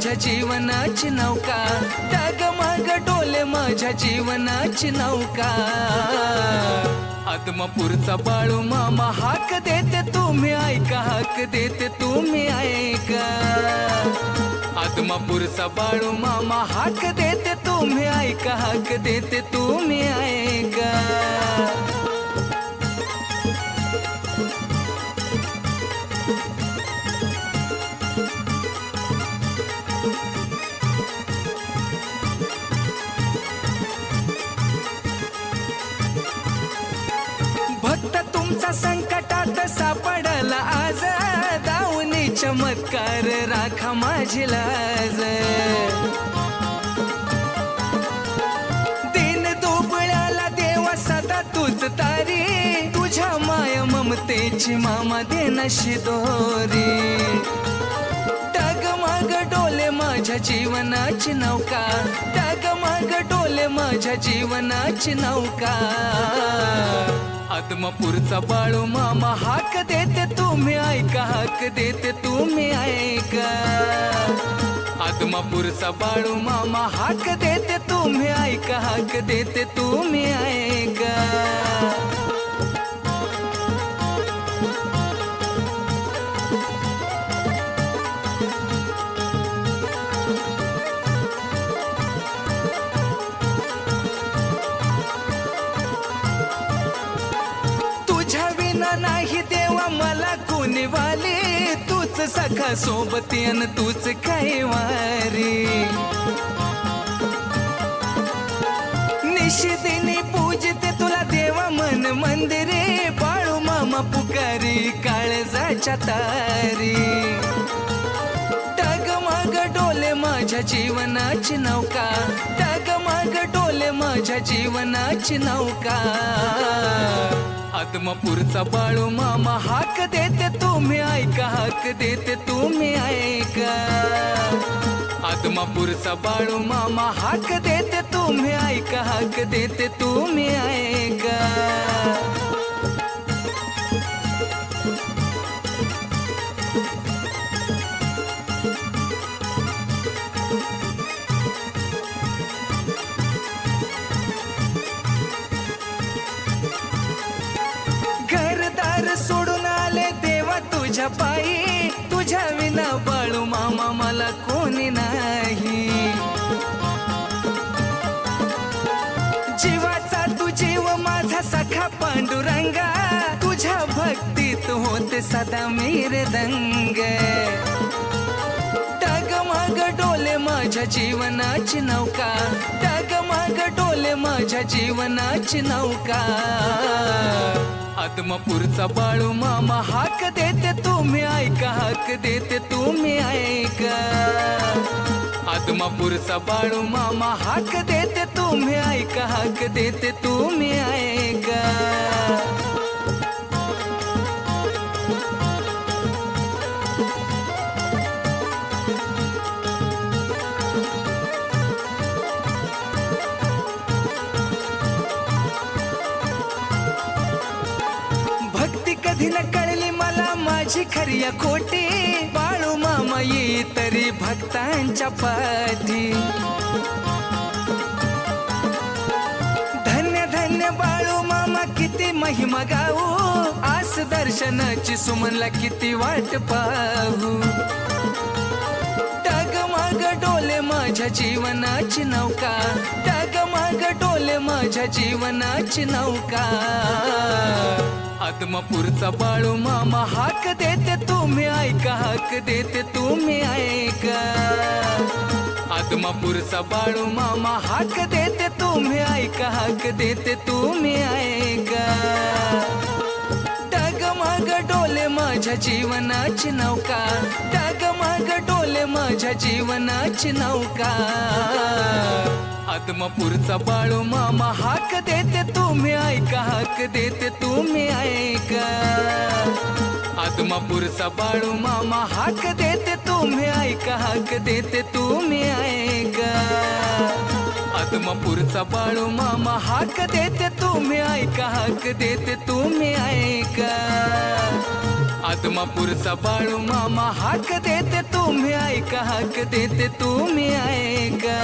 माझ्या जीवनाची नौका. डगमग डोले माझ्या जीवनाची नौका. आदमापूरचा बाळू मामा हाक देते तुम्ही ऐका हाक देते तुम्ही ऐका. आदमापूरचा बाळू मामा हाक देते तुम्ही ऐका हाक देते तुम्ही ऐका. चमत्कार राखा माझी लाज. दिन दुबळ्याला देवा सदा तुझ तारी. तुझ्या माय ममतेची मामा देणशी दोरी. डगमग डोले माझ्या जीवनाची नौका. ग डोले माझ्या जीवनाची नौका. आदमापूरचा बाळू मामा हाक देते तुम्ही ऐका हाक देते तुम्ही ऐका. आदमापूरचा बाळू मामा हाक देते तुम्ही ऐका हाक देते तुम्ही ऐका. वाले तूच सखा सोबती अन तूच कैवारी. वारी निशिदिनी पूजते तुला देवा मन मंदिरे बाळू मामा पुकारी काळजाच्या तारी. डगमग डोले माझ्या जीवनाची नौका डगमग डोले माझ्या जीवनाची नौका. आत्मपूरचा बाळू मामा हाक देते तुम्ही ऐका हाक देते तुम्ही ऐका. आत्मापूरचा बाळू मामा हाक देते तुम्ही ऐका हाक देते तुम्ही ऐका. तुझ्या पायी तुझ्या विना बाळू मामा मला कोणी नाही. जीवाचा तू जीव माझा सखा पांडुरंगा. तुझ्या भक्तीत होते सदा मेरे दंग. डगमग डोले माझ्या जीवनाची नौका. माग डोले माझ्या जीवनाची नौका. आदमापूरचा बाळू मामा हाक देते तुम्ही ऐका हाक देते तुम्ही ऐका. आदमापूरचा बाळू मामा हाक देते तुम्ही ऐका हाक देते तुम्ही ऐका. कधी न कळली मला माझी खरी या खोटी. बाळू मामा येई तरी भक्तांच्या पाठी. धन्य धन्य बाळू मामा किती महिमा गाऊ. आस दर्शनाची सुमनला किती वाट पाहू. डगमग डोले माझ्या जीवनाची नौका. डगमग माझ्या जीवनाची नौका. आदमापूरचा बाळू मामा हाक देते तुम्ही ऐका हाक देते तुम्ही ऐका. आदमापूरचा बाळू मामा हाक देते तुम्ही ऐका हाक देते तुम्ही ऐका. डोले माझ्या जीवनाची नौका. डगमग डोले माझ्या जीवनाची नौका. आत्मपूरचा बाळू मामा हाक देते तुम्ही ऐका हाक देते तुम्ही ऐका. आदमापूरचा बाळू मामा हाक देते तुम्ही ऐका हाक देते तुम्ही ऐका. आदमापूरचा बाळू मामा हाक देते तुम्ही ऐका हाक देते तुम्ही ऐका. आदमापूरचा बाळू मामा हाक देते तुम्ही ऐका हाक देते तुम्ही ऐका.